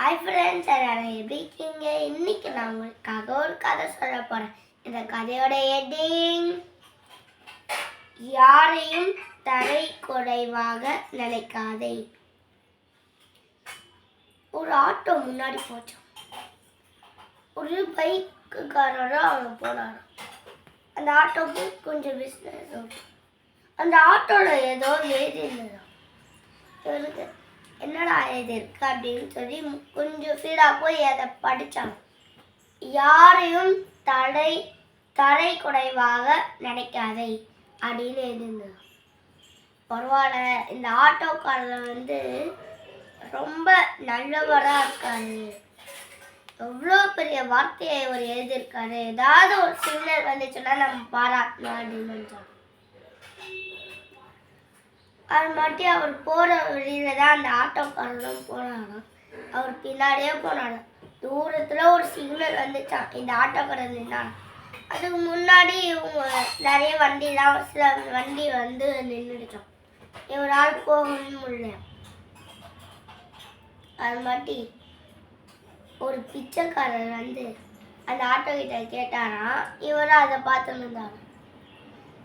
Hi friends எல்லாரும் எப்படி இருக்கீங்க? இன்னைக்கு நான் உங்களுக்காக ஒரு கதை சொல்ல போகிறேன் இந்த கதையோட எடிங் யாரையும் தரை குறைவாக நினைக்காதே. ஒரு ஆட்டோ முன்னாடி போச்சான் ஒரு பைக்குக்காரரும் அவங்க போனாராம் அந்த ஆட்டோக்கு கொஞ்சம் பிஸ்னஸ் அந்த ஆட்டோவில் ஏதோ எழுதி இருந்ததாம் இவருக்கு என்னடா இது இருக்கு அப்படின்னு சொல்லி கொஞ்சம் ஃபீலாக போய் அதை படித்தான் யாரையும் தடை தரை குறைவாக நினைக்காதே அப்படின்னு எழுதியிருந்தான் பரவாயில்ல இந்த ஆட்டோக்காரர் வந்து ரொம்ப நல்லவராக இருக்காரு. எவ்வளோ பெரிய வார்த்தையை அவர் எழுதியிருக்காரு. ஏதாவது ஒரு சிக்னல் வந்துச்சுன்னா நம்ம பாராட்டணும் அப்படின்னு நினச்சோம் அது மட்டும் அவர் போகிற வழியில தான் அந்த ஆட்டோக்காரரும் போனாராம் அவர் பின்னாடியே போனாராம் தூரத்தில் ஒரு சிக்னல் வந்துச்சான் இந்த ஆட்டோக்காரர் நின்னாராம் அதுக்கு முன்னாடி இவங்க நிறைய வண்டிலாம் சில வண்டி வந்து நின்றுடுச்சோம் இவரால் போகணும் முடியல. அது மாட்டி ஒரு பிச்சைக்காரர் வந்து அந்த ஆட்டோ கிட்ட கேட்டாராம். இவரும் அதை பார்த்துன்னு இருந்தாராம்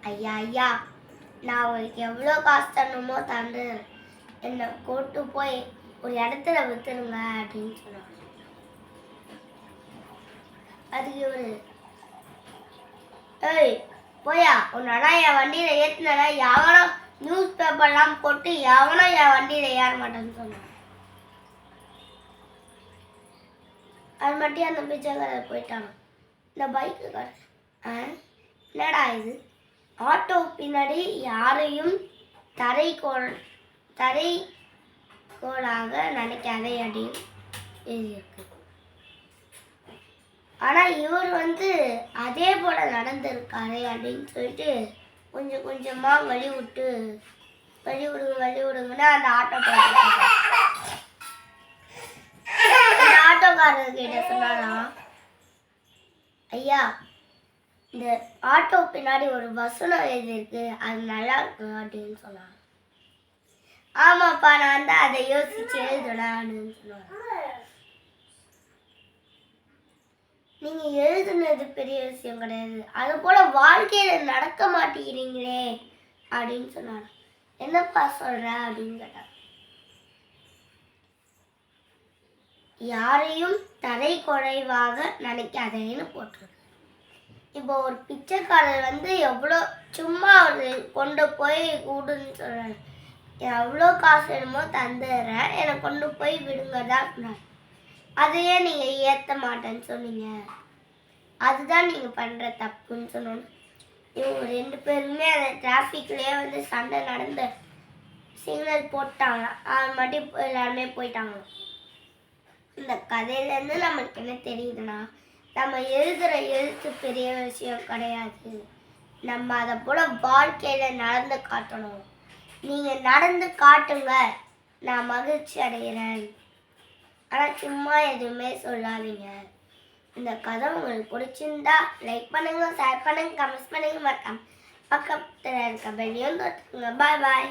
ஐயா ஐயா நான் உங்களுக்கு எவ்வளோ காசு தரணுமோ தந்து என்னை கூட்டு போய் ஒரு இடத்துல விற்றுருங்க அப்படின்னு சொன்னாங்க. அதுக்கு ஒரு ஏய் போயா உன்னடா என் வண்டியில் ஏற்றினா எவனோ நியூஸ் பேப்பர்லாம் போட்டு எவனோ என் வண்டியில் ஏற மாட்டேன்னு சொன்னான். அது மட்டும் அந்த பிச்சைக்காரர் போயிட்டாங்க இந்த பைக்கு கார் ஆ? என்னடா இது? ஆட்டோ பின்னாடி யாரையும் தரை கோல் தரை கோளாக நினைக்காதே அப்படின்னு எழுதியிருக்கு. ஆனால் இவர் வந்து அதே போல் நடந்திருக்காரு அப்படின்னு சொல்லிட்டு கொஞ்சம் கொஞ்சமாக வழி விட்டு வழி விடுங்க வழி விடுங்கன்னு அந்த ஆட்டோ அந்த ஆட்டோக்காரர் கிட்ட சொன்னாராம் ஐயா இந்த ஆட்டோ பின்னாடி ஒரு வசனம் எழுதியிருக்கு. அது நல்லா இருக்கும் அப்படின்னு சொன்னாங்க. ஆமாப்பா நான் தான் அதை யோசிச்சு எழுதுனேன் அப்படின்னு சொன்னாங்க. நீங்க எழுதுனது பெரிய விஷயம் கிடையாது. அது போல வாழ்க்கையில நடக்க மாட்டேங்கிறீங்களே அப்படின்னு சொன்னாங்க. என்னப்பா சொல்ற அப்படின்னு கேட்டாங்க. யாரையும் தரை குறைவாக நினைக்காதேன்னு போட்டிருக்கேன் இப்போ ஒரு பிச்சைக்காரர் வந்து எவ்வளோ சும்மா ஒரு கொண்டு போய் கூடுன்னு சொல்கிறாரு எவ்வளோ காசு வேணுமோ தந்துடுறேன் என்னை கொண்டு போய் விடுங்க தான் சொன்னார். அதையே நீங்கள் ஏற்ற மாட்டேன்னு சொன்னீங்க. அதுதான் நீங்கள் பண்ணுற தப்புன்னு சொன்னோம். இவங்க ரெண்டு பேருமே அந்த டிராஃபிக்லேயே வந்து சண்டை நடந்து சிக்னல் போட்டாங்க. அது மட்டும் எல்லாருமே போயிட்டாங்க. இந்த கதையிலேருந்து நம்மளுக்கு என்ன தெரியுதுன்னா நம்ம எழுதுகிற எழுத்து பெரிய விஷயம் கிடையாது. நம்ம அதை போல் வாழ்க்கையில் நடந்து காட்டணும். நீங்கள் நடந்து காட்டுங்க. நான் மகிழ்ச்சி அடைகிறேன் ஆனால் சும்மா எதுவுமே சொல்லாதீங்க. இந்த கதை உங்களுக்கு பிடிச்சிருந்தா லைக் பண்ணுங்க ஷேர் பண்ணுங்க கமெண்ட்ஸ் பண்ணுங்க. மறக்காம பக்கத்தில் இருக்க பெல்லையும் தொட்டுங்க பாய் பாய்